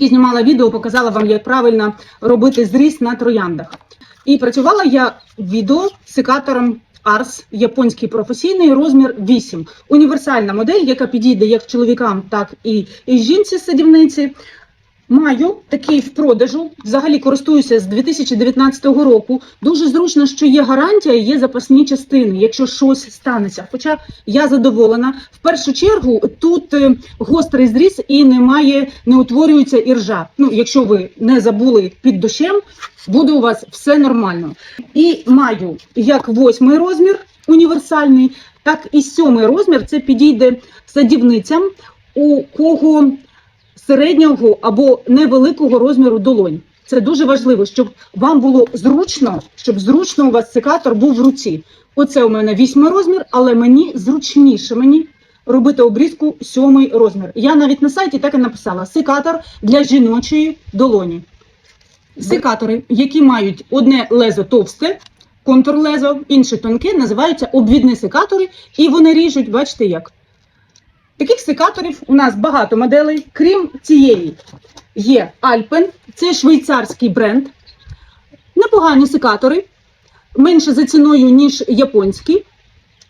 тільки знімала відео, показала вам, як правильно робити зріз на трояндах. І працювала я відео секатором Ars, японський професійний розмір 8. Універсальна модель, яка підійде як чоловікам, так і, і жінці садівниці. Маю такий в продажу. Взагалі користуюся з 2019 року. Дуже зручно, що є гарантія, є запасні частини, якщо щось станеться. Хоча я задоволена. В першу чергу тут е, гострий зріз і немає, не утворюється іржа. Ну, якщо ви не забули під дощем, буде у вас все нормально. І маю як восьмий розмір універсальний, так і сьомий розмір. Це підійде садівницям, у кого середнього або невеликого розміру долонь. Це дуже важливо, щоб вам було зручно, щоб зручно у вас секатор був в руці. Оце у мене вісьмий розмір, але мені зручніше мені робити обрізку сьомий розмір. Я навіть на сайті так і написала: секатор для жіночої долоні. Секатори, які мають одне лезо товсте, контур лезо, інше тонке, називаються обвідні секатори, і вони ріжуть, бачите як. Таких секаторів у нас багато моделей. Крім цієї, є Alpen, це швейцарський бренд. Непогані секатори, менше за ціною, ніж японські.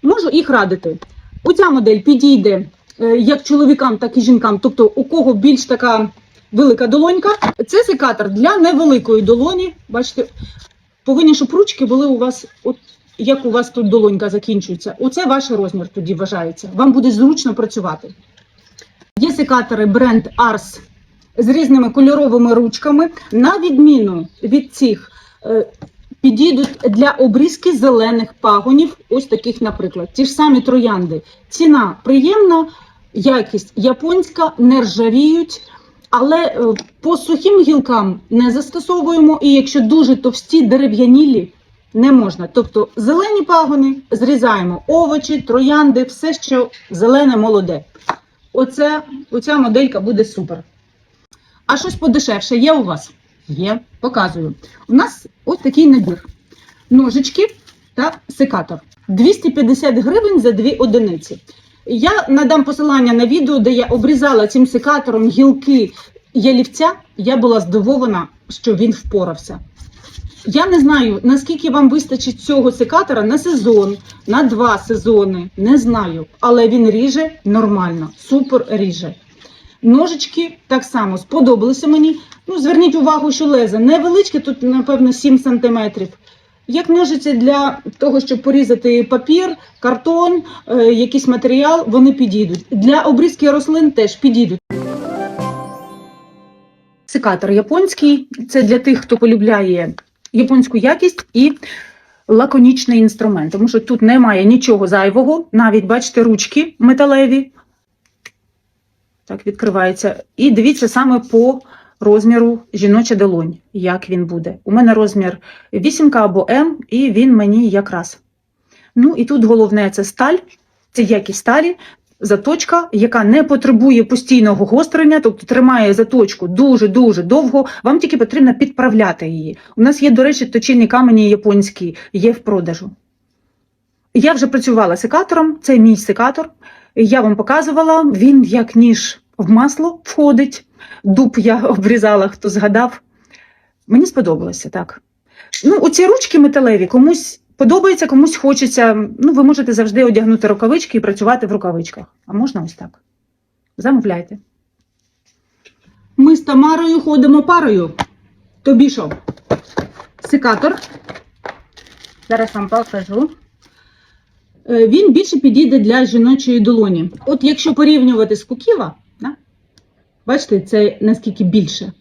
Можу їх радити. Оця модель підійде е, як чоловікам, так і жінкам, тобто у кого більш така велика долонька. Це секатор для невеликої долоні. Бачите, повинні, щоб ручки були у вас, от як у вас тут долонька закінчується. Оце ваш розмір тоді вважається. Вам буде зручно працювати. Є секатори бренд Ars з різними кольоровими ручками. На відміну від цих е, підійдуть для обрізки зелених пагонів, ось таких, наприклад. Ті ж самі троянди. Ціна приємна, якість японська, не ржавіють. Але е, по сухим гілкам не застосовуємо, і якщо дуже товсті дерев'янілі, не можна. Тобто зелені пагони зрізаємо овочі, троянди, все, що зелене, молоде. Оце, оця моделька буде супер. А щось подешевше є у вас? Є, показую. У нас ось такий набір: ножички та секатор. 250 гривень за дві одиниці. Я надам посилання на відео, де я обрізала цим секатором гілки ялівця. Я була здивована, що він впорався. Я не знаю, наскільки вам вистачить цього секатора на сезон, на два сезони. Не знаю. Але він ріже нормально, супер ріже. Ножички так само сподобалися мені. Ну, зверніть увагу, що леза невеличке, тут, напевно, 7 см. Як ножиці для того, щоб порізати папір, картон, е, якийсь матеріал, вони підійдуть. Для обрізки рослин теж підійдуть. Секатор японський це для тих, хто полюбляє японську якість і лаконічний інструмент, тому що тут немає нічого зайвого, навіть бачите, ручки металеві. Так, відкривається. І дивіться саме по розміру жіноча долонь, як він буде. У мене розмір 8 або М, і він мені якраз. Ну і тут головне це сталь, це якість сталі, заточка, яка не потребує постійного гострення, тобто тримає заточку дуже-дуже довго. Вам тільки потрібно підправляти її. У нас є, до речі, точильні камені японські, є в продажу. Я вже працювала секатором, це мій секатор. Я вам показувала, він як ніж в масло входить. Дуб я обрізала, хто згадав. Мені сподобалося так. Ну, оці ручки металеві комусь подобається, комусь хочеться. Ну, ви можете завжди одягнути рукавички і працювати в рукавичках. А можна ось так. Замовляйте. Ми з Тамарою ходимо парою. Тобі що? Секатор. Зараз вам покажу. Е, Він більше підійде для жіночої долоні. От якщо порівнювати з куківа, да? бачите, це наскільки більше.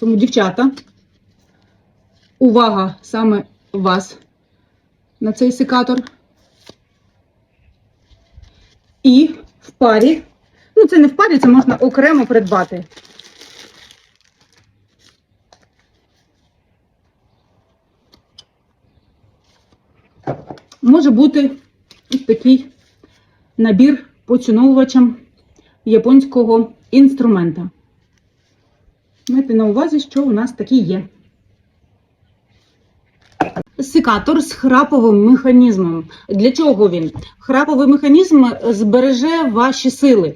Тому, дівчата, увага саме вас на цей секатор. І в парі, ну це не в парі, це можна окремо придбати. Може бути ось такий набір поціновувачам японського інструмента. Майте на увазі, що у нас такий є. Секатор з храповим механізмом. Для чого він? Храповий механізм збереже ваші сили.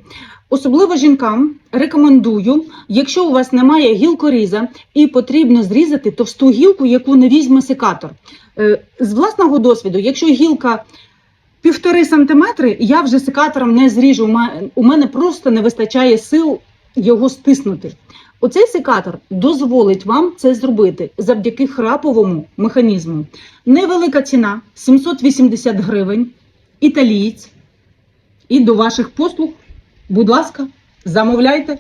Особливо жінкам рекомендую, якщо у вас немає гілкоріза і потрібно зрізати товсту гілку, яку не візьме секатор. Е, З власного досвіду, якщо гілка півтори сантиметри, я вже секатором не зріжу. У мене просто не вистачає сил його стиснути. Оцей секатор дозволить вам це зробити завдяки храповому механізму. Невелика ціна 780 гривень, італієць. І до ваших послуг, будь ласка, замовляйте.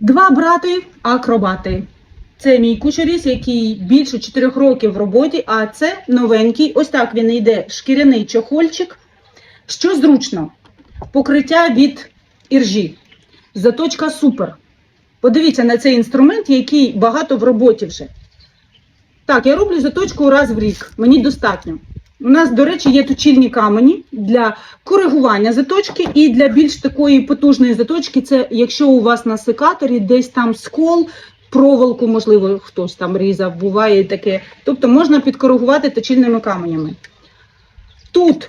Два брати акробати. Це мій кучеріс, який більше 4 років в роботі, а це новенький. Ось так він йде шкіряний чохольчик. Що зручно? Покриття від іржі. Заточка супер. Подивіться на цей інструмент, який багато в роботі вже. Так, я роблю заточку раз в рік. Мені достатньо. У нас, до речі, є точильні камені для коригування заточки і для більш такої потужної заточки. Це якщо у вас на секаторі десь там скол, проволоку, можливо, хтось там різав, буває таке. Тобто можна підкоригувати точильними каменями. Тут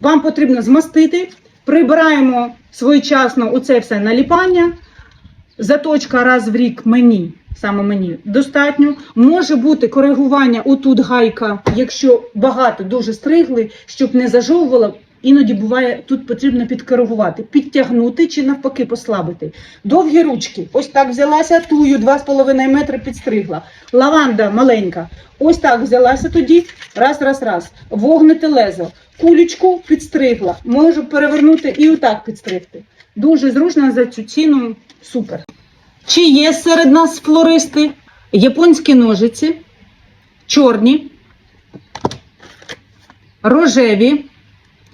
вам потрібно змастити, прибираємо своєчасно оце все наліпання. Заточка раз в рік мені, саме мені, достатньо. Може бути коригування отут гайка, якщо багато дуже стригли, щоб не зажовувало. Іноді буває, тут потрібно підкоригувати, підтягнути чи навпаки послабити. Довгі ручки. Ось так взялася, тую 2,5 метри підстригла. Лаванда маленька. Ось так взялася тоді. Раз, раз, раз. Вогнете лезо. Кулечку підстригла. Можу перевернути і отак підстригти. Дуже зручно за цю ціну. Супер. Чи є серед нас флористи? Японські ножиці, чорні, рожеві.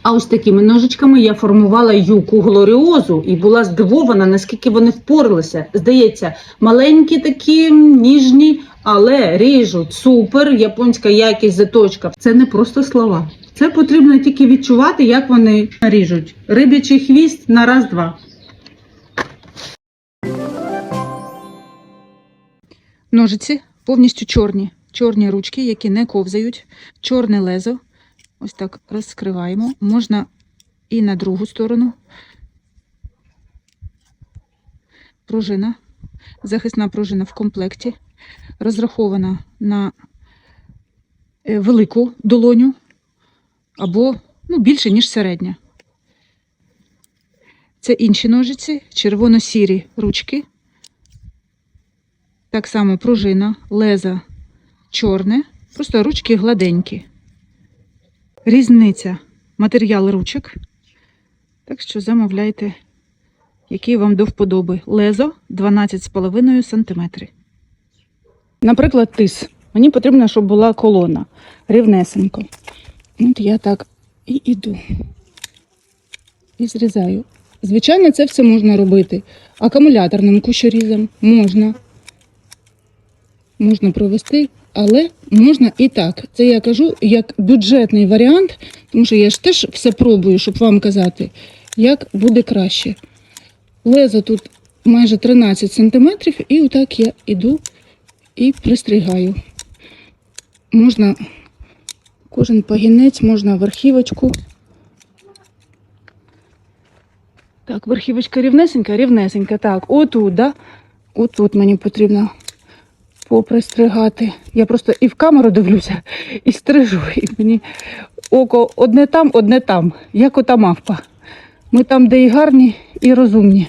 А ось такими ножичками я формувала юку глоріозу і була здивована, наскільки вони впоралися. Здається, маленькі такі, ніжні, але ріжуть супер, японська якість заточка. Це не просто слова. Це потрібно тільки відчувати, як вони ріжуть. Рибячий хвіст на раз-два. Ножиці повністю чорні. Чорні ручки, які не ковзають, чорне лезо. Ось так розкриваємо. Можна і на другу сторону. Пружина. Захисна пружина в комплекті. Розрахована на е, велику долоню або ну, більше, ніж середня. Це інші ножиці, червоно-сірі ручки. Так само пружина, леза чорне, просто ручки гладенькі. Різниця матеріал ручок. Так що замовляйте, який вам до вподоби. Лезо 12,5 см. Наприклад, тис. Мені потрібно, щоб була колона рівнесенько. От я так і іду. І зрізаю. Звичайно, це все можна робити. Акумуляторним кущорізом можна. Можна провести, але можна і так. Це я кажу як бюджетний варіант, тому що я ж теж все пробую, щоб вам казати, як буде краще. Лезо тут майже 13 см, і отак я іду і пристригаю. Можна кожен пагінець, можна верхівочку. Так, верхівочка рівнесенька, рівнесенька. Так, отут, да? Отут мені потрібно попристригати. Я просто і в камеру дивлюся, і стрижу, і мені око одне там, одне там, як ота мавпа. Ми там, де і гарні, і розумні.